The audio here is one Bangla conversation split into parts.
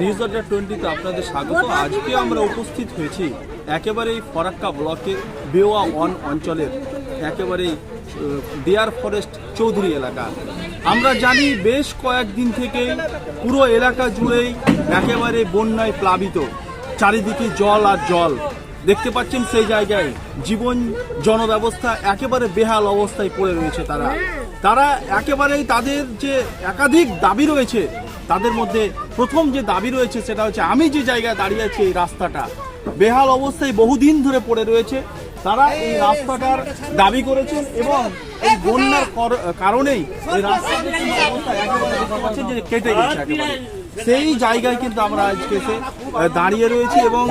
নিউজ আড্ডা টোয়েন্টিতে আপনাদের স্বাগত। আজকে আমরা উপস্থিত হয়েছি একেবারেই ফরাক্কা ব্লকের বেওয়া ওয়ান অঞ্চলের একেবারেই ডিয়ার ফরেস্ট চৌধুরী এলাকা। আমরা জানি বেশ কয়েকদিন থেকেই পুরো এলাকা জুড়েই একেবারে বন্যায় প্লাবিত চারিদিকে জল আর জল। দেখতে পাচ্ছেন সেই জায়গায় জীবন জনব্যবস্থা একেবারে বেহাল অবস্থায় পড়ে রয়েছে তারা। তারা একেবারেই তাদের যে একাধিক দাবি রয়েছে, তাদের মধ্যে প্রথম যে দাবি রয়েছে সেটা হচ্ছে, আমি যে জায়গায় দাঁড়িয়ে আছি এই রাস্তাটা। বেহাল অবস্থায় বহুদিন ধরে পড়ে রয়েছে। তারা এই রাস্তাটার দাবি করেছেন এবং এই বন্যার কারণেই এই যে কেটে গেছে সেই জায়গায় কিন্তু আমরা আজকে এসে দাঁড়িয়ে রয়েছি এবং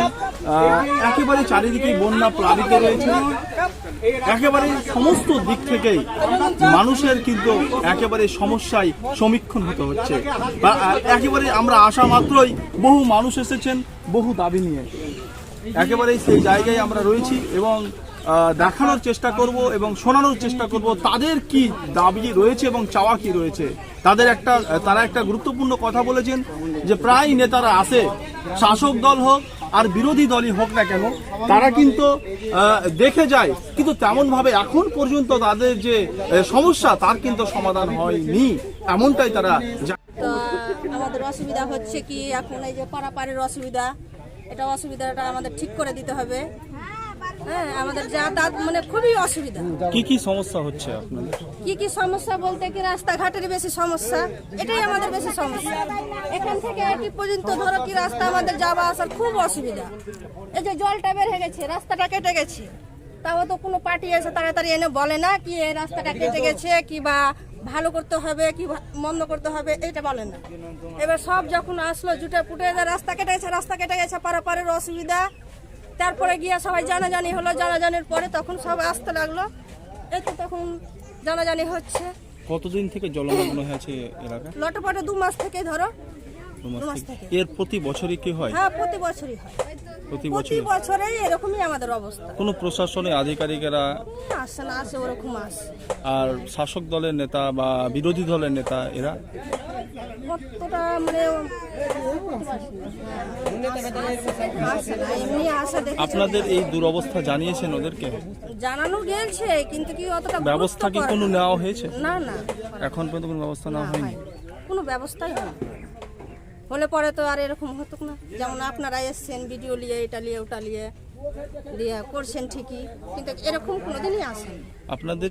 একেবারে চারিদিকে বন্যা প্লাবিত রয়েছে। একেবারে সমস্ত দিক থেকেই মানুষের কিন্তু একেবারে সমস্যায় সমীক্ষণ হতে হচ্ছে। একেবারে আমরা আসা মাত্রই বহু মানুষ এসেছেন, বহু দাবি নিয়ে। একেবারেই সেই জায়গায় আমরা রয়েছি এবং দেখানোর চেষ্টা করব এবং শোনানোর চেষ্টা করব তাদের কি দাবি রয়েছে এবং চাওয়া কি রয়েছে। তাদের একটা, তারা একটা গুরুত্বপূর্ণ কথা বলেছেন যে প্রায় নেতারা আসে শাসক দল হোক আর বিরোধী দলই হোক না কেন, তারা কিন্তু দেখে যায়। কিন্তু তেমনভাবে এখন পর্যন্ত তাদের যে সমস্যা, তার কিন্তু সমাধান হয়নি। এমনটাই তারা আমাদের অসুবিধা হচ্ছে কি? এখন এই যে পারাপারের অসুবিধা, এটা অসুবিধাটা আমাদের ঠিক করে দিতে হবে। হ্যাঁ আমাদের যাতায়াত মানে খুবই অসুবিধা। কি কি সমস্যা হচ্ছে আপনাদের? কি কি সমস্যা বলতে কি রাস্তাঘাটের বেশি সমস্যা? এটাই আমাদের বেশি সমস্যা। এখান থেকে এটি পর্যন্ত ধরো কি রাস্তা আমাদের যাওয়া আসার খুব অসুবিধা। এই যে জলটা বের হয়ে গেছে রাস্তাটা কেটে গেছে। তাও তো কোনো পার্টি এসে তাড়াতাড়ি এনে বলে না কি এই রাস্তাটা কেটে গেছে কি বা ভালো করতে হবে কি মন্দ করতে হবে এটা বলে না। এবার সব যখন আসলো জুটে পুটে রাস্তা কেটে গেছে রাস্তা কেটে গেছে পারাপারের অসুবিধা। তারপরে গিয়ে সবাই জানাজানি হলো। জানাজানির পরে তখন সব আসতে লাগল। এই তো তখন জানাজানি হচ্ছে। কতদিন থেকে জলমগ্ন হয়েছে এলাকা? লটপটে দু মাস থেকে ধরো। মাস থেকে। থেকে। এর প্রতি বছরই কি হয়? হ্যাঁ প্রতি বছরই হয়। প্রতি প্রতি বছর বছরেই এরকমই আমাদের অবস্থা। কোনো প্রশাসনের আধিকারিকেরা আসে না আসে ওরকম আসে। আর শাসক দলের নেতা বা বিরোধী দলের নেতা এরা? কতটা মানে আপনাদের এই দুরবস্থা জানিয়েছেন ওদেরকে? জানানো গেছে কিন্তু কি অতটা ব্যবস্থা কি কোনো নেওয়া হয়েছে? না না। এখন পর্যন্ত কোনো ব্যবস্থা নেওয়া হয়নি। কোনো ব্যবস্থাই হয়নি। হলে পরে তো আর এরকম হতো না। যেমন আপনারা এসছেন ভিডিও নিয়ে এটা নিয়ে ওটা নিয়ে দিয়ে করছেন ঠিকই কিন্তু এরকম কোনোদিনই আসেনি। আপনাদের